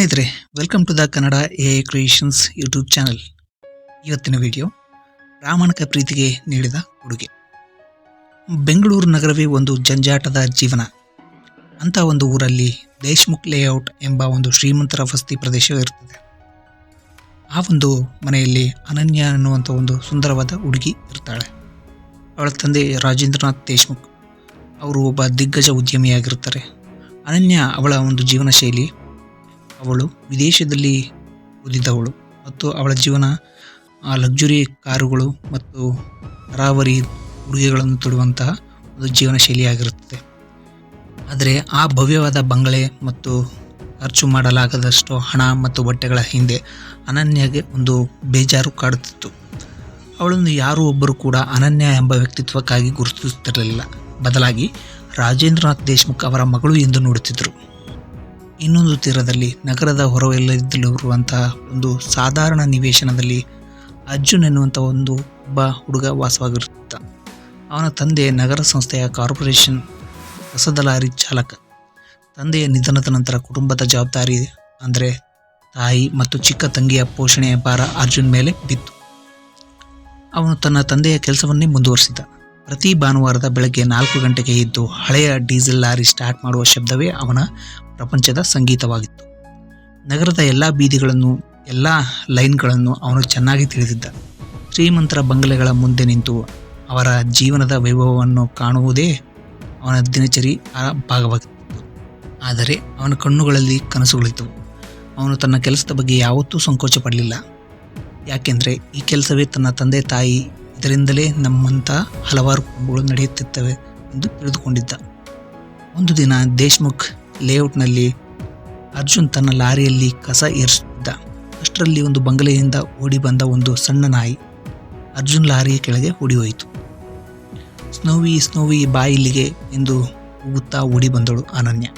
ಸ್ನೇಹಿತರೆ welcome to the Kannada A creations YouTube channel ಇವತ್ತಿನ video ಪ್ರಾಮಾಣಿಕ ಪ್ರೀತಿಗೆ ನೀಡಿದ ಉಡುಗೆ ಬೆಂಗಳೂರು ನಗರವೇ ಒಂದು ಜಂಜಾಟದ ಜೀವನ. ಅಂಥ ಒಂದು ಊರಲ್ಲಿ ದೇಶ್ಮುಖ್ ಲೇಔಟ್ ಎಂಬ ಒಂದು ಶ್ರೀಮಂತರ ವಸತಿ ಪ್ರದೇಶವಿರುತ್ತದೆ ಆ ಒಂದು ಮನೆಯಲ್ಲಿ ಅನನ್ಯ ಅನ್ನುವಂಥ ಒಂದು ಸುಂದರವಾದ ಹುಡುಗಿ ಇರ್ತಾಳೆ. ಅವಳ ತಂದೆ ರಾಜೇಂದ್ರನಾಥ್ ದೇಶ್ಮುಖ್. ಅವರು ಒಬ್ಬ ದಿಗ್ಗಜ ಉದ್ಯಮಿಯಾಗಿರ್ತಾರೆ ಅನನ್ಯ ಅವಳ ಒಂದು ಜೀವನ ಶೈಲಿ ಅವಳು ವಿದೇಶದಲ್ಲಿ ಓದಿದ್ದವಳು ಮತ್ತು ಅವಳ ಜೀವನ ಆ ಲಕ್ಸುರಿ ಕಾರುಗಳು ಮತ್ತು ಕರಾವರಿ ಉಡುಗೆಗಳನ್ನು ತೊಡುವಂತಹ ಒಂದು ಜೀವನ ಶೈಲಿಯಾಗಿರುತ್ತದೆ ಆದರೆ ಆ ಭವ್ಯವಾದ ಬಂಗಲೆ ಮತ್ತು ಖರ್ಚು ಮಾಡಲಾಗದಷ್ಟು ಹಣ ಮತ್ತು ಬಟ್ಟೆಗಳ ಹಿಂದೆ ಅನನ್ಯಗೆ ಒಂದು ಬೇಜಾರು ಕಾಡುತ್ತಿತ್ತು. ಅವಳನ್ನು ಯಾರೂ ಒಬ್ಬರು ಕೂಡ ಅನನ್ಯ ಎಂಬ ವ್ಯಕ್ತಿತ್ವಕ್ಕಾಗಿ ಗುರುತಿಸುತ್ತಿರಲಿಲ್ಲ. ಬದಲಾಗಿ ರಾಜೇಂದ್ರನಾಥ್ ದೇಶ್ಮುಖ್ ಅವರ ಮಗಳು ಎಂದು ನೋಡುತ್ತಿದ್ದರು. ಇನ್ನೊಂದು ತೀರದಲ್ಲಿ ನಗರದ ಹೊರವಲಯದಲ್ಲಿರುವಂತಹ ಒಂದು ಸಾಧಾರಣ ನಿವೇಶನದಲ್ಲಿ ಅರ್ಜುನ್ ಎನ್ನುವಂಥ ಒಂದು ಒಬ್ಬ ಹುಡುಗ ವಾಸವಾಗಿರುತ್ತ, ಅವನ ತಂದೆ ನಗರ ಸಂಸ್ಥೆಯ ಕಾರ್ಪೊರೇಷನ್ ಹೊಸದ ಲಾರಿ ಚಾಲಕ. ತಂದೆಯ ನಿಧನದ ನಂತರ ಕುಟುಂಬದ ಜವಾಬ್ದಾರಿ ಅಂದರೆ ತಾಯಿ ಮತ್ತು ಚಿಕ್ಕ ತಂಗಿಯ ಪೋಷಣೆಯ ಭಾರ ಅರ್ಜುನ್ ಮೇಲೆ ಬಿತ್ತು ಅವನು ತನ್ನ ತಂದೆಯ ಕೆಲಸವನ್ನೇ ಮುಂದುವರಿಸಿದ. ಪ್ರತಿ ಭಾನುವಾರದ ಬೆಳಗ್ಗೆ ನಾಲ್ಕು ಗಂಟೆಗೆ ಇದ್ದು ಹಳೆಯ ಡೀಸೆಲ್ ಲಾರಿ ಸ್ಟಾರ್ಟ್ ಮಾಡುವ ಶಬ್ದವೇ ಅವನ ಪ್ರಪಂಚದ ಸಂಗೀತವಾಗಿತ್ತು. ನಗರದ ಎಲ್ಲ ಬೀದಿಗಳನ್ನು, ಎಲ್ಲ ಲೈನ್ಗಳನ್ನು ಅವನು ಚೆನ್ನಾಗಿ ತಿಳಿದಿದ್ದ. ಶ್ರೀಮಂತರ ಬಂಗಲೆಗಳ ಮುಂದೆ ನಿಂತು ಅವರ ಜೀವನದ ವೈಭವವನ್ನು ಕಾಣುವುದೇ ಅವನ ದಿನಚರಿ ಆ ಭಾಗವಾಗಿತ್ತು. ಆದರೆ ಅವನ ಕಣ್ಣುಗಳಲ್ಲಿ ಕನಸುಗಳಿದ್ದವು. ಅವನು ತನ್ನ ಕೆಲಸದ ಬಗ್ಗೆ ಯಾವತ್ತೂ ಸಂಕೋಚ ಪಡಲಿಲ್ಲ ಯಾಕೆಂದರೆ ಈ ಕೆಲಸವೇ ತನ್ನ ತಂದೆ ತಾಯಿ, ಇದರಿಂದಲೇ ನಮ್ಮಂಥ ಹಲವಾರು ಕುಟುಂಬಗಳು ನಡೆಯುತ್ತಿತ್ತವೆ ಎಂದು ತಿಳಿದುಕೊಂಡಿದ್ದ. ಒಂದು ದಿನ ದೇಶ್ಮುಖ್ ಲೇಔಟ್ನಲ್ಲಿ ಅರ್ಜುನ್ ತನ್ನ ಲಾರಿಯಲ್ಲಿ ಕಸ ಏರಿಸುತ್ತಿದ್ದ. ಅಷ್ಟರಲ್ಲಿ ಒಂದು ಬಂಗಲೆಯಿಂದ ಓಡಿ ಬಂದ ಒಂದು ಸಣ್ಣ ನಾಯಿ ಅರ್ಜುನ್ ಲಾರಿಯ ಕೆಳಗೆ ಓಡಿ ಹೋಯಿತು. ಸ್ನೋವಿ ಸ್ನೋವಿ ಬಾಯಿಲಿಗೆ ಎಂದು ಕೂಗುತ್ತಾ ಓಡಿ ಬಂದಳು ಅನನ್ಯ.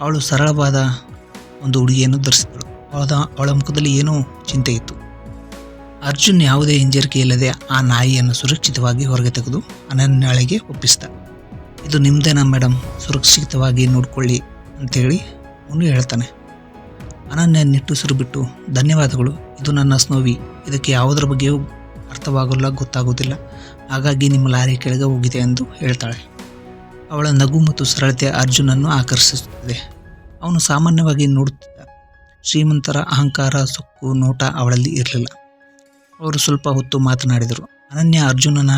ಅವಳು ಸರಳವಾದ ಒಂದು ಉಡುಗೆಯನ್ನು ಧರಿಸಿದಳು. ಅವಳ ಅವಳ ಮುಖದಲ್ಲಿ ಏನೋ ಚಿಂತೆ ಇತ್ತು. ಅರ್ಜುನ್ ಯಾವುದೇ ಹಿಂಜರಿಕೆ ಇಲ್ಲದೆ ಆ ನಾಯಿಯನ್ನು ಸುರಕ್ಷಿತವಾಗಿ ಹೊರಗೆ ತೆಗೆದು ಅನನ್ಯಾಳಿಗೆ ಒಪ್ಪಿಸಿದ. ಇದು ನಿಮ್ಮದೇನಾ ಮೇಡಮ್ ಸುರಕ್ಷಿತವಾಗಿ ನೋಡ್ಕೊಳ್ಳಿ. ಅಂತೇಳಿ ಅವನು ಹೇಳ್ತಾನೆ. ಅನನ್ಯ ನಿಟ್ಟುಸಿರು ಬಿಟ್ಟು, ಧನ್ಯವಾದಗಳು. ಇದು ನನ್ನ ಸ್ನೋವಿ. ಇದಕ್ಕೆ ಯಾವುದರ ಬಗ್ಗೆಯೂ ಅರ್ಥವಾಗಲ್ಲ ಗೊತ್ತಾಗೋದಿಲ್ಲ ಹಾಗಾಗಿ ನಿಮ್ಮ ಲಾರಿ ಕೆಳಗೆ ಹೋಗಿದೆ ಎಂದು ಹೇಳ್ತಾಳೆ. ಅವಳ ನಗು ಮತ್ತು ಸರಳತೆ ಅರ್ಜುನನ್ನು ಆಕರ್ಷಿಸುತ್ತದೆ. ಅವನು ಸಾಮಾನ್ಯವಾಗಿ ನೋಡುತ್ತಿದ್ದ ಶ್ರೀಮಂತರ ಅಹಂಕಾರ, ಸೊಕ್ಕು, ನೋಟ ಅವಳಲ್ಲಿ ಇರಲಿಲ್ಲ. ಅವರು ಸ್ವಲ್ಪ ಹೊತ್ತು ಮಾತನಾಡಿದರು. ಅನನ್ಯ ಅರ್ಜುನನ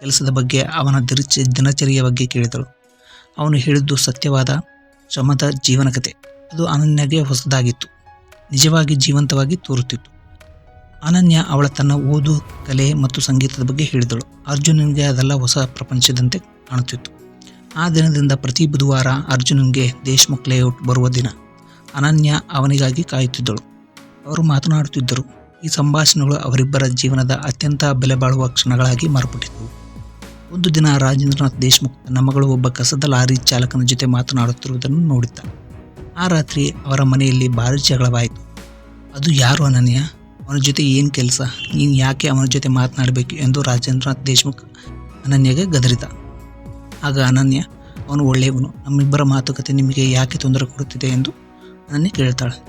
ಕೆಲಸದ ಬಗ್ಗೆ ಅವನ ದಿರಿಚ ದಿನಚರಿಯ ಬಗ್ಗೆ ಕೇಳಿದಳು. ಅವನು ಹೇಳಿದ್ದು ಸತ್ಯವಾದ ಶ್ರಮದ ಜೀವನ ಕಥೆ ಅದು ಅನನ್ಯಗೆ ಹೊಸದಾಗಿತ್ತು. ನಿಜವಾಗಿ ಜೀವಂತವಾಗಿ ತೋರುತ್ತಿತ್ತು. ಅನನ್ಯ ಅವಳ ತನ್ನ ಓದು, ಕಲೆ ಮತ್ತು ಸಂಗೀತದ ಬಗ್ಗೆ ಹೇಳಿದಳು. ಅರ್ಜುನನಿಗೆ ಅದೆಲ್ಲ ಹೊಸ ಪ್ರಪಂಚದಂತೆ ಕಾಣುತ್ತಿತ್ತು. ಆ ದಿನದಿಂದ ಪ್ರತಿ ಬುಧವಾರ ಅರ್ಜುನನ್ಗೆ ದೇಶ್ಮುಖ್ ಲೇಔಟ್ ಬರುವ ದಿನ. ಅನನ್ಯ ಅವನಿಗಾಗಿ ಕಾಯುತ್ತಿದ್ದಳು. ಅವರು ಮಾತನಾಡುತ್ತಿದ್ದರು. ಈ ಸಂಭಾಷಣೆಗಳು ಅವರಿಬ್ಬರ ಜೀವನದ ಅತ್ಯಂತ ಬೆಲೆ ಬಾಳುವ ಕ್ಷಣಗಳಾಗಿ ಮಾರ್ಪಟ್ಟಿದ್ದವು. ಒಂದು ದಿನ ರಾಜೇಂದ್ರನಾಥ್ ದೇಶ್ಮುಖ್ ತನ್ನ ಮಗಳು ಒಬ್ಬ ಕಸದ ಲಾರಿ ಚಾಲಕನ ಜೊತೆ ಮಾತನಾಡುತ್ತಿರುವುದನ್ನು ನೋಡಿದ್ದ. ಆ ರಾತ್ರಿ ಅವರ ಮನೆಯಲ್ಲಿ ಭಾರಿ ಜಗಳವಾಯಿತು. ಅದು ಯಾರು ಅನನ್ಯ? ಅವನ ಜೊತೆ ಏನು ಕೆಲಸ? ನೀನು ಯಾಕೆ ಅವನ ಜೊತೆ ಮಾತನಾಡಬೇಕು ಎಂದು ರಾಜೇಂದ್ರನಾಥ್ ದೇಶ್ಮುಖ್ ಅನನ್ಯಗೆ ಗದರಿದ. ಆಗ ಅನನ್ಯ, ಅವನು ಒಳ್ಳೆಯವನು, ನಮ್ಮಿಬ್ಬರ ಮಾತುಕತೆ ನಿಮಗೆ ಯಾಕೆ ತೊಂದರೆ ಕೊಡುತ್ತಿದೆ ಎಂದು ಅನನ್ಯ ಕೇಳ್ತಾಳೆ.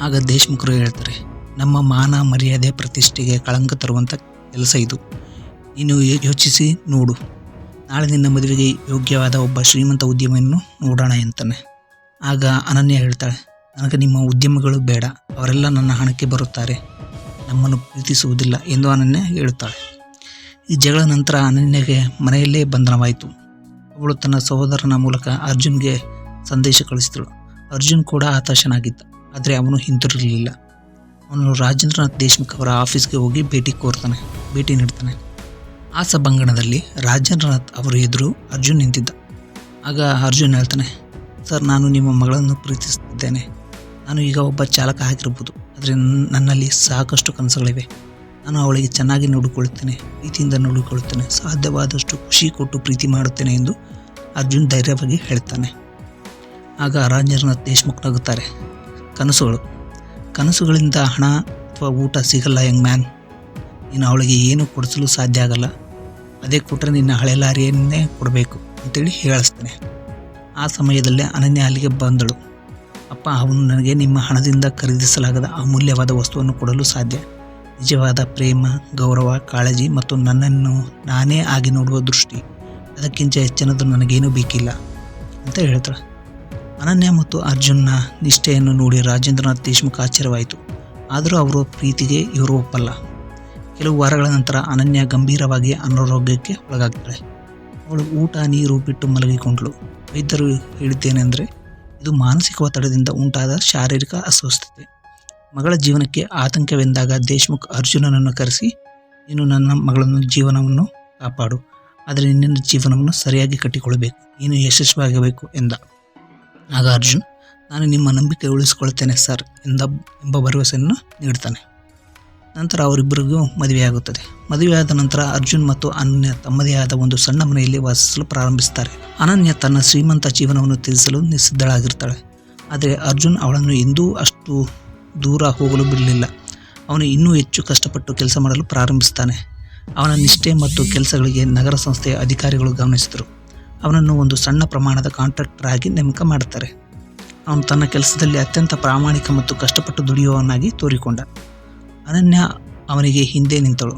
ಆಗ ದೇಶ್ಮುಖರು ಹೇಳ್ತಾರೆ, ನಮ್ಮ ಮಾನ ಮರ್ಯಾದೆ ಪ್ರತಿಷ್ಠೆಗೆ ಕಳಂಕ ತರುವಂಥ ಕೆಲಸ ಇದು. ನೀನು ಯೋಚಿಸಿ ನೋಡು. ನಾಳೆ ನಿನ್ನ ಮದುವೆಗೆ ಯೋಗ್ಯವಾದ ಒಬ್ಬ ಶ್ರೀಮಂತ ಉದ್ಯಮಿಯನ್ನು ನೋಡೋಣ ಅಂತಾನೆ. ಆಗ ಅನನ್ಯ ಹೇಳ್ತಾಳೆ, ನನಗೆ ನಿಮ್ಮ ಉದ್ಯಮಗಳು ಬೇಡ. ಅವರೆಲ್ಲ ನನ್ನ ಹಣಕ್ಕೆ ಬರುತ್ತಾರೆ. ನಮ್ಮನ್ನು ಪ್ರೀತಿಸುವುದಿಲ್ಲ ಎಂದು ಅನನ್ಯ ಹೇಳುತ್ತಾಳೆ ಈ ಜಗಳ ನಂತರ ಅನನ್ಯಗೆ ಮನೆಯಲ್ಲೇ ಬಂಧನವಾಯಿತು. ಅವಳು ತನ್ನ ಸಹೋದರನ ಮೂಲಕ ಅರ್ಜುನ್ಗೆ ಸಂದೇಶ ಕಳಿಸಿದಳು. ಅರ್ಜುನ್ ಕೂಡ ಹತಾಶನಾಗಿದ್ದ, ಆದರೆ ಅವನು ಹಿಂತಿರುಗಲಿಲ್ಲ. ಅವನು ರಾಜೇಂದ್ರನಾಥ್ ದೇಶ್ಮುಖ್ ಅವರ ಆಫೀಸ್ಗೆ ಹೋಗಿ ಭೇಟಿ ಕೋರ್ತಾನೆ, ಭೇಟಿ ನೀಡ್ತಾನೆ. ಆ ಸಭಾಂಗಣದಲ್ಲಿ ರಾಜೇಂದ್ರನಾಥ್ ಅವರ ಎದುರು ಅರ್ಜುನ್ ನಿಂತಿದ್ದ. ಆಗ ಅರ್ಜುನ್ ಹೇಳ್ತಾನೆ, ಸರ್, ನಾನು ನಿಮ್ಮ ಮಗಳನ್ನು ಪ್ರೀತಿಸುತ್ತಿದ್ದೇನೆ ನಾನು ಈಗ ಒಬ್ಬ ಚಾಲಕ ಆಗಿರ್ಬೋದು. ಆದರೆ ನನ್ನಲ್ಲಿ ಸಾಕಷ್ಟು ಕನಸುಗಳಿವೆ. ನಾನು ಅವಳಿಗೆ ಚೆನ್ನಾಗಿ ನೋಡಿಕೊಳ್ಳುತ್ತೇನೆ ಪ್ರೀತಿಯಿಂದ ನೋಡಿಕೊಳ್ಳುತ್ತೇನೆ ಸಾಧ್ಯವಾದಷ್ಟು ಖುಷಿ ಕೊಟ್ಟು ಪ್ರೀತಿ ಮಾಡುತ್ತೇನೆ ಎಂದು ಅರ್ಜುನ್ ಧೈರ್ಯವಾಗಿ ಹೇಳ್ತಾನೆ. ಆಗ ರಾಜೇಂದ್ರನಾಥ್ ದೇಶ್ಮುಖ್ ನಗುತ್ತಾರೆ. ಕನಸುಗಳು. ಕನಸುಗಳಿಂದ ಹಣ ಅಥವಾ ಊಟ ಸಿಗಲ್ಲ, ಯಂಗ್ ಮ್ಯಾನ್. ನೀನು ಅವಳಿಗೆ ಏನು ಕೊಡಿಸಲು ಸಾಧ್ಯ ಆಗಲ್ಲ. ಅದೇ ಕೊಟ್ಟರೆ ನಿನ್ನ ಹಳೆ ಲಾರಿಯನ್ನೇ ಕೊಡಬೇಕು ಅಂತೇಳಿ ಹೇಳಿಸ್ತಾನೆ. ಆ ಸಮಯದಲ್ಲೇ ಅನನ್ಯ ಅಲ್ಲಿಗೆ ಬಂದಳು. ಅಪ್ಪ, ಅವನು ನನಗೆ ನಿಮ್ಮ ಹಣದಿಂದ ಖರೀದಿಸಲಾಗದ ಅಮೂಲ್ಯವಾದ ವಸ್ತುವನ್ನು ಕೊಡಲು ಸಾಧ್ಯ. ನಿಜವಾದ ಪ್ರೇಮ, ಗೌರವ, ಕಾಳಜಿ ಮತ್ತು ನನ್ನನ್ನು ನಾನೇ ಆಗಿ ನೋಡುವ ದೃಷ್ಟಿ. ಅದಕ್ಕಿಂತ ಹೆಚ್ಚಿನದು ನನಗೇನು ಬೇಕಿಲ್ಲ ಅಂತ ಹೇಳ್ತಾಳೆ. ಅನನ್ಯ ಮತ್ತು ಅರ್ಜುನ್ನ ನಿಷ್ಠೆಯನ್ನು ನೋಡಿ ರಾಜೇಂದ್ರನಾಥ್ ದೇಶ್ಮುಖ್ ಆಶ್ಚರ್ಯವಾಯಿತು. ಆದರೂ ಅವರ ಪ್ರೀತಿಗೆ ಇವರು ಒಪ್ಪಲ್ಲ. ಕೆಲವು ವಾರಗಳ ನಂತರ ಅನನ್ಯ ಗಂಭೀರವಾಗಿ ಅನಾರೋಗ್ಯಕ್ಕೆ ಒಳಗಾಗ್ತಾಳೆ ಅವಳು ಊಟ, ನೀರು ಬಿಟ್ಟು ಮಲಗಿಕೊಂಡಳು. ವೈದ್ಯರು ಹೇಳಿದ್ದೇನೆಂದರೆ ಇದು ಮಾನಸಿಕ ಒತ್ತಡದಿಂದ ಉಂಟಾದ ಶಾರೀರಿಕ ಅಸ್ವಸ್ಥತೆ. ಮಗಳ ಜೀವನಕ್ಕೆ ಆತಂಕವೆಂದಾಗ ದೇಶ್ಮುಖ್ ಅರ್ಜುನನನ್ನು ಕರೆಸಿ, ನೀನು ನನ್ನ ಮಗಳನ್ನು ಜೀವನವನ್ನು ಕಾಪಾಡು. ಆದರೆ ನಿನ್ನ ಜೀವನವನ್ನು ಸರಿಯಾಗಿ ಕಟ್ಟಿಕೊಳ್ಳಬೇಕು. ನೀನು ಯಶಸ್ವಿಯಾಗಬೇಕು ಎಂದ. ಆಗ ಅರ್ಜುನ್, ನಾನು ನಿಮ್ಮ ನಂಬಿಕೆ ಉಳಿಸಿಕೊಳ್ಳುತ್ತೇನೆ ಸರ್ ಎಂದ, ಎಂಬ ಭರವಸೆಯನ್ನು ನೀಡ್ತಾನೆ. ನಂತರ ಅವರಿಬ್ಬರಿಗೂ ಮದುವೆಯಾಗುತ್ತದೆ ಮದುವೆಯಾದ ನಂತರ ಅರ್ಜುನ್ ಮತ್ತು ಅನನ್ಯ ತಮ್ಮದೇ ಆದ ಒಂದು ಸಣ್ಣ ಮನೆಯಲ್ಲಿ ವಾಸಿಸಲು ಪ್ರಾರಂಭಿಸುತ್ತಾರೆ. ಅನನ್ಯ ತನ್ನ ಶ್ರೀಮಂತ ಜೀವನವನ್ನು ತ್ಯಜಿಸಲು ನಿಸ್ಸಿದ್ಧಳಾಗಿರ್ತಾಳೆ. ಆದರೆ ಅರ್ಜುನ್ ಅವಳನ್ನು ಎಂದೂ ಅಷ್ಟು ದೂರ ಹೋಗಲು ಬಿಡಲಿಲ್ಲ. ಅವನು ಇನ್ನೂ ಹೆಚ್ಚು ಕಷ್ಟಪಟ್ಟು ಕೆಲಸ ಮಾಡಲು ಪ್ರಾರಂಭಿಸ್ತಾನೆ ಅವನ ನಿಷ್ಠೆ ಮತ್ತು ಕೆಲಸಗಳಿಗೆ ನಗರ ಸಂಸ್ಥೆಯ ಅಧಿಕಾರಿಗಳು ಗಮನಿಸಿದರು. ಅವನನ್ನು ಒಂದು ಸಣ್ಣ ಪ್ರಮಾಣದ ಕಾಂಟ್ರಾಕ್ಟರ್ ಆಗಿ ನೇಮಕ ಮಾಡುತ್ತಾರೆ. ಅವನು ತನ್ನ ಕೆಲಸದಲ್ಲಿ ಅತ್ಯಂತ ಪ್ರಾಮಾಣಿಕ ಮತ್ತು ಕಷ್ಟಪಟ್ಟು ದುಡಿಯುವವನಾಗಿ ತೋರಿಕೊಂಡ. ಅನನ್ಯ ಅವನಿಗೆ ಹಿಂದೆ ನಿಂತಳು.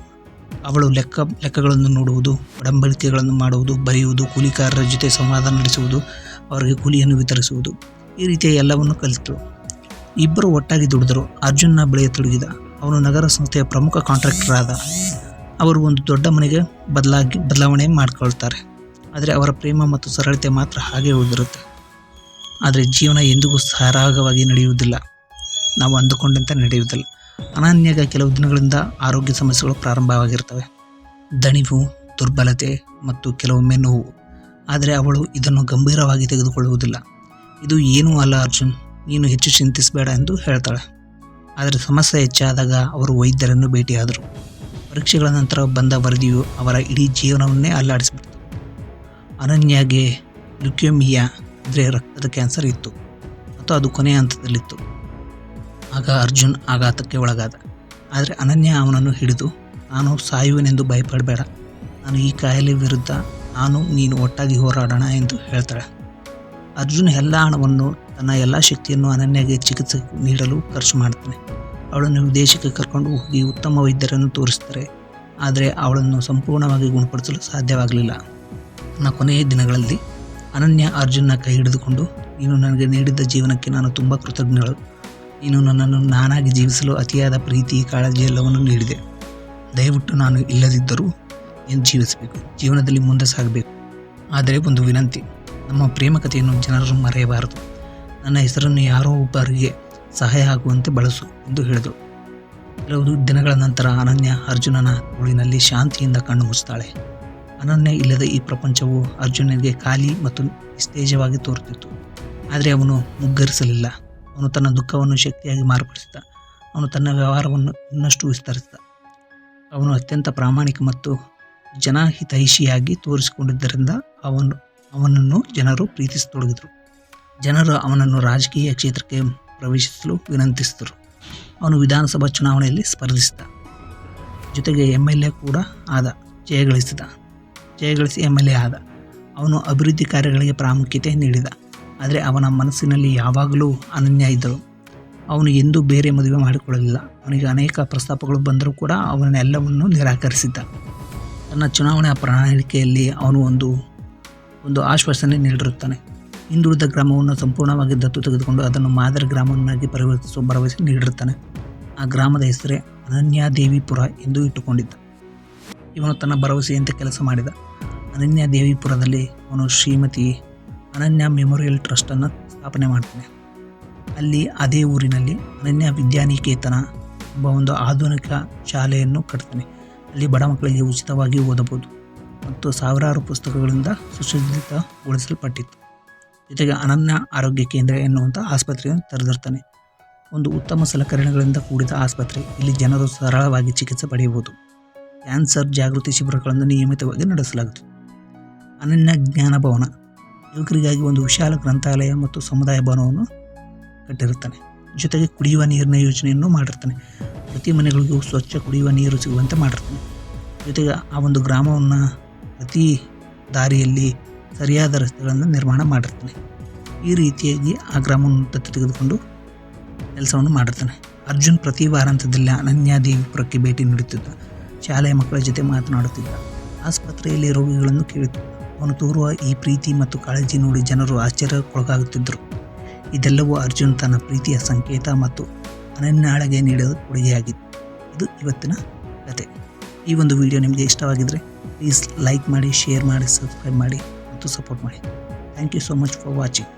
ಅವಳು ಲೆಕ್ಕ, ಲೆಕ್ಕಗಳನ್ನು ನೋಡುವುದು, ಒಡಂಬಡಿಕೆಗಳನ್ನು ಮಾಡುವುದು, ಬರೆಯುವುದು, ಕೂಲಿಕಾರರ ಜೊತೆ ಸಂವಾದ ನಡೆಸುವುದು, ಅವರಿಗೆ ಕೂಲಿಯನ್ನು ವಿತರಿಸುವುದು, ಈ ರೀತಿಯ ಎಲ್ಲವನ್ನು ಕಲಿತಳು. ಇಬ್ಬರು ಒಟ್ಟಾಗಿ ದುಡಿದರು. ಅರ್ಜುನ್ನ ಬೆಳೆಯತೊಡಗಿದ ಅವನು ನಗರ ಸಂಸ್ಥೆಯ ಪ್ರಮುಖ ಕಾಂಟ್ರಾಕ್ಟರ್ ಆದ. ಅವರು ಒಂದು ದೊಡ್ಡ ಮನೆಗೆ ಬದಲಾಗಿ, ಬದಲಾವಣೆ ಮಾಡಿಕೊಳ್ತಾರೆ. ಆದರೆ ಅವರ ಪ್ರೇಮ ಮತ್ತು ಸರಳತೆ ಮಾತ್ರ ಹಾಗೆ ಉಳಿದಿರುತ್ತೆ. ಆದರೆ ಜೀವನ ಎಂದಿಗೂ ಸರಾಗವಾಗಿ ನಡೆಯುವುದಿಲ್ಲ. ನಾವು ಅಂದುಕೊಂಡಂತೆ ನಡೆಯುವುದಿಲ್ಲ. ಅನನ್ಯಗ ಕೆಲವು ದಿನಗಳಿಂದ ಆರೋಗ್ಯ ಸಮಸ್ಯೆಗಳು ಪ್ರಾರಂಭವಾಗಿರ್ತವೆ. ದಣಿವು, ದುರ್ಬಲತೆ ಮತ್ತು ಕೆಲವೊಮ್ಮೆ ನೋವು. ಆದರೆ ಅವಳು ಇದನ್ನು ಗಂಭೀರವಾಗಿ ತೆಗೆದುಕೊಳ್ಳುವುದಿಲ್ಲ. ಇದು ಏನೂ ಅಲ್ಲ ಅರ್ಜುನ್, ನೀನು ಹೆಚ್ಚು ಚಿಂತಿಸಬೇಡ ಎಂದು ಹೇಳ್ತಾಳೆ. ಆದರೆ ಸಮಸ್ಯೆ ಹೆಚ್ಚಾದಾಗ ಅವರು ವೈದ್ಯರನ್ನು ಭೇಟಿಯಾದರು. ಪರೀಕ್ಷೆಗಳ ನಂತರ ಬಂದ ವರದಿಯು ಅವರ ಇಡೀ ಜೀವನವನ್ನೇ ಅಲ್ಲಾಡಿಸಿಬಿಡ್ತು. ಅನನ್ಯಾಗೆ ಲ್ಯುಕ್ಯೋಮಿಯಾ ಅಂದರೆ ರಕ್ತದ ಕ್ಯಾನ್ಸರ್ ಇತ್ತು. ಮತ್ತು ಅದು ಕೊನೆಯ ಹಂತದಲ್ಲಿತ್ತು. ಆಗ ಅರ್ಜುನ್ ಆಘಾತಕ್ಕೆ ಒಳಗಾದ. ಆದರೆ ಅನನ್ಯ ಅವನನ್ನು ಹಿಡಿದು, ನಾನು ಸಾಯುವೆನೆಂದು ಭಯಪಡಬೇಡ. ನಾನು ಈ ಕಾಯಿಲೆ ವಿರುದ್ಧ, ನಾನು, ನೀನು ಒಟ್ಟಾಗಿ ಹೋರಾಡೋಣ ಎಂದು ಹೇಳ್ತಾಳೆ. ಅರ್ಜುನ್ ಎಲ್ಲ ಹಣವನ್ನು, ತನ್ನ ಎಲ್ಲ ಶಕ್ತಿಯನ್ನು ಅನನ್ಯಗೆ ಚಿಕಿತ್ಸೆ ನೀಡಲು ಖರ್ಚು ಮಾಡ್ತಾನೆ. ಅವಳನ್ನು ವಿದೇಶಕ್ಕೆ ಕರ್ಕೊಂಡು ಹೋಗಿ ಉತ್ತಮ ವೈದ್ಯರನ್ನು ತೋರಿಸ್ತಾರೆ. ಆದರೆ ಅವಳನ್ನು ಸಂಪೂರ್ಣವಾಗಿ ಗುಣಪಡಿಸಲು ಸಾಧ್ಯವಾಗಲಿಲ್ಲ. ನನ್ನ ಕೊನೆಯ ದಿನಗಳಲ್ಲಿ ಅನನ್ಯ ಅರ್ಜುನ್ನ ಕೈ ಹಿಡಿದುಕೊಂಡು, ನೀನು ನನಗೆ ನೀಡಿದ್ದ ಜೀವನಕ್ಕೆ ನಾನು ತುಂಬ ಕೃತಜ್ಞಳು. ನೀನು ನನ್ನನ್ನು ನಾನಾಗಿ ಜೀವಿಸಲು ಅತಿಯಾದ ಪ್ರೀತಿ, ಕಾಳಜಿ ಎಲ್ಲವನ್ನು ನೀಡಿದೆ. ದಯವಿಟ್ಟು ನಾನು ಇಲ್ಲದಿದ್ದರೂ ಏನು ಜೀವಿಸಬೇಕು. ಜೀವನದಲ್ಲಿ ಮುಂದೆ ಸಾಗಬೇಕು. ಆದರೆ ಒಂದು ವಿನಂತಿ, ನಮ್ಮ ಪ್ರೇಮ ಕಥೆಯನ್ನು ಜನರು ಮರೆಯಬಾರದು. ನನ್ನ ಹೆಸರನ್ನು ಯಾರೋ ಒಬ್ಬರಿಗೆ ಸಹಾಯ ಆಗುವಂತೆ ಬಳಸು ಎಂದು ಹೇಳಿದಳು ಕೆಲವು ದಿನಗಳ ನಂತರ ಅನನ್ಯ ಅರ್ಜುನನ ಊಳಿನಲ್ಲಿ ಶಾಂತಿಯಿಂದ ಕಣ್ಣು ಮುಚ್ಚುತ್ತಾಳೆ ಅನನ್ಯ ಇಲ್ಲದ ಈ ಪ್ರಪಂಚವು ಅರ್ಜುನನಿಗೆ ಖಾಲಿ ಮತ್ತು ನಿಸ್ತೇಜವಾಗಿ ತೋರುತ್ತಿತ್ತು. ಆದರೆ ಅವನು ಮುಗ್ಗರಿಸಲಿಲ್ಲ. ಅವನು ತನ್ನ ದುಃಖವನ್ನು ಶಕ್ತಿಯಾಗಿ ಮಾರ್ಪಡಿಸಿದ ಅವನು ತನ್ನ ವ್ಯವಹಾರವನ್ನು ಇನ್ನಷ್ಟು ವಿಸ್ತರಿಸಿದ ಅವನು ಅತ್ಯಂತ ಪ್ರಾಮಾಣಿಕ ಮತ್ತು ಜನಹಿತೈಷಿಯಾಗಿ ತೋರಿಸಿಕೊಂಡಿದ್ದರಿಂದ ಅವನು, ಅವನನ್ನು ಜನರು ಪ್ರೀತಿಸತೊಡಗಿದರು. ಜನರು ಅವನನ್ನು ರಾಜಕೀಯ ಕ್ಷೇತ್ರಕ್ಕೆ ಪ್ರವೇಶಿಸಲು ವಿನಂತಿಸಿದರು. ಅವನು ವಿಧಾನಸಭಾ ಚುನಾವಣೆಯಲ್ಲಿ ಸ್ಪರ್ಧಿಸಿದ ಜೊತೆಗೆ ಎಂ ಎಲ್ ಎ ಕೂಡ ಆದ, ಜಯಗಳಿಸಿದ, ಜಯಗಳಿಸಿ ಎಂ ಎಲ್ ಎ ಆದ. ಅವನು ಅಭಿವೃದ್ಧಿ ಕಾರ್ಯಗಳಿಗೆ ಪ್ರಾಮುಖ್ಯತೆ ನೀಡಿದ. ಆದರೆ ಅವನ ಮನಸ್ಸಿನಲ್ಲಿ ಯಾವಾಗಲೂ ಅನನ್ಯ ಇದ್ದಳು. ಅವನು ಎಂದೂ ಬೇರೆ ಮದುವೆ ಮಾಡಿಕೊಳ್ಳಲಿಲ್ಲ ಅವನಿಗೆ ಅನೇಕ ಪ್ರಸ್ತಾಪಗಳು ಬಂದರೂ ಕೂಡ ಅವನ್ನೆಲ್ಲವನ್ನು ನಿರಾಕರಿಸಿದ್ದ. ತನ್ನ ಚುನಾವಣಾ ಪ್ರಣಾಳಿಕೆಯಲ್ಲಿ ಅವನು ಒಂದು ಒಂದು ಆಶ್ವಾಸನೆ ನೀಡಿರುತ್ತಾನೆ. ಹಿಂದುಳಿದ ಗ್ರಾಮವನ್ನು ಸಂಪೂರ್ಣವಾಗಿ ದತ್ತು ತೆಗೆದುಕೊಂಡು ಅದನ್ನು ಮಾದರಿ ಗ್ರಾಮವನ್ನಾಗಿ ಪರಿವರ್ತಿಸುವ ಭರವಸೆ ನೀಡಿರುತ್ತಾನೆ. ಆ ಗ್ರಾಮದ ಹೆಸರೇ ಅನನ್ಯಾದೇವಿಪುರ ಎಂದು ಇಟ್ಟುಕೊಂಡಿದ್ದ. ಇವನು ತನ್ನ ಭರವಸೆಯಂತೆ ಕೆಲಸ ಮಾಡಿದ. ಅನನ್ಯಾದೇವಿಪುರದಲ್ಲಿ ಅವನು ಶ್ರೀಮತಿ ಅನನ್ಯ ಮೆಮೋರಿಯಲ್ ಟ್ರಸ್ಟನ್ನು ಸ್ಥಾಪನೆ ಮಾಡ್ತೇನೆ. ಅಲ್ಲಿ ಅದೇ ಊರಿನಲ್ಲಿ ಅನನ್ಯ ವಿದ್ಯಾನಿಕೇತನ ಎಂಬ ಒಂದು ಆಧುನಿಕ ಶಾಲೆಯನ್ನು ಕಟ್ತೇನೆ. ಅಲ್ಲಿ ಬಡ ಮಕ್ಕಳಿಗೆ ಉಚಿತವಾಗಿ ಓದಬಹುದು ಮತ್ತು ಸಾವಿರಾರು ಪುಸ್ತಕಗಳಿಂದ ಸುಸಜ್ಜಿತಗೊಳಿಸಲ್ಪಟ್ಟಿತ್ತು. ಜೊತೆಗೆ ಅನನ್ಯ ಆರೋಗ್ಯ ಕೇಂದ್ರ ಎನ್ನುವಂಥ ಆಸ್ಪತ್ರೆಯನ್ನು ತೆರೆದಿರ್ತಾನೆ ಒಂದು ಉತ್ತಮ ಸಲಕರಣೆಗಳಿಂದ ಕೂಡಿದ ಆಸ್ಪತ್ರೆ, ಇಲ್ಲಿ ಜನರು ಸರಳವಾಗಿ ಚಿಕಿತ್ಸೆ ಪಡೆಯಬಹುದು. ಕ್ಯಾನ್ಸರ್ ಜಾಗೃತಿ ಶಿಬಿರಗಳನ್ನು ನಿಯಮಿತವಾಗಿ ನಡೆಸಲಾಗುತ್ತದೆ. ಅನನ್ಯ ಜ್ಞಾನ ಭವನ ಯುವಕರಿಗಾಗಿ ಒಂದು ವಿಶಾಲ ಗ್ರಂಥಾಲಯ ಮತ್ತು ಸಮುದಾಯ ಭವನವನ್ನು ಕಟ್ಟಿರುತ್ತಾನೆ. ಜೊತೆಗೆ ಕುಡಿಯುವ ನೀರಿನ ಯೋಜನೆಯನ್ನು ಮಾಡಿರ್ತಾನೆ ಪ್ರತಿ ಮನೆಗಳಿಗೂ ಸ್ವಚ್ಛ ಕುಡಿಯುವ ನೀರು ಸಿಗುವಂತೆ ಮಾಡಿರ್ತಾನೆ ಜೊತೆಗೆ ಆ ಒಂದು ಗ್ರಾಮವನ್ನು ಪ್ರತಿ ದಾರಿಯಲ್ಲಿ ಸರಿಯಾದ ರಸ್ತೆಗಳನ್ನು ನಿರ್ಮಾಣ ಮಾಡಿರ್ತಾನೆ ಈ ರೀತಿಯಾಗಿ ಆ ಗ್ರಾಮವನ್ನು ದತ್ತು ತೆಗೆದುಕೊಂಡು ಕೆಲಸವನ್ನು ಮಾಡಿರ್ತಾನೆ ಅರ್ಜುನ್ ಪ್ರತಿ ವಾರಾಂತ್ಯದಲ್ಲಿ ಅನನ್ಯಾದೇವಿಪುರಕ್ಕೆ ಭೇಟಿ ನೀಡುತ್ತಿದ್ದ. ಶಾಲೆಯ ಮಕ್ಕಳ ಜೊತೆ ಮಾತನಾಡುತ್ತಿದ್ದ. ಆಸ್ಪತ್ರೆಯಲ್ಲಿ ರೋಗಿಗಳನ್ನು ಕೇಳುತ್ತಿದ್ದ. ಅವನು ತೋರುವ ಈ ಪ್ರೀತಿ ಮತ್ತು ಕಾಳಜಿ ನೋಡಿ ಜನರು ಆಶ್ಚರ್ಯಕ್ಕೊಳಗಾಗುತ್ತಿದ್ದರು. ಇದೆಲ್ಲವೂ ಅರ್ಜುನ್ ತನ್ನ ಪ್ರೀತಿಯ ಸಂಕೇತ ಮತ್ತು ಅನನ್ಯಾಳಗೆ ನೀಡಿದ ಕೊಡುಗೆಯಾಗಿತ್ತು. ಇದು ಇವತ್ತಿನ ಕತೆ. ಈ ಒಂದು ವಿಡಿಯೋ ನಿಮಗೆ ಇಷ್ಟವಾಗಿದ್ದರೆ ಪ್ಲೀಸ್ ಲೈಕ್ ಮಾಡಿ, ಶೇರ್ ಮಾಡಿ, ಸಬ್ಸ್ಕ್ರೈಬ್ ಮಾಡಿ ಮತ್ತು ಸಪೋರ್ಟ್ ಮಾಡಿ. Thank you so much for watching.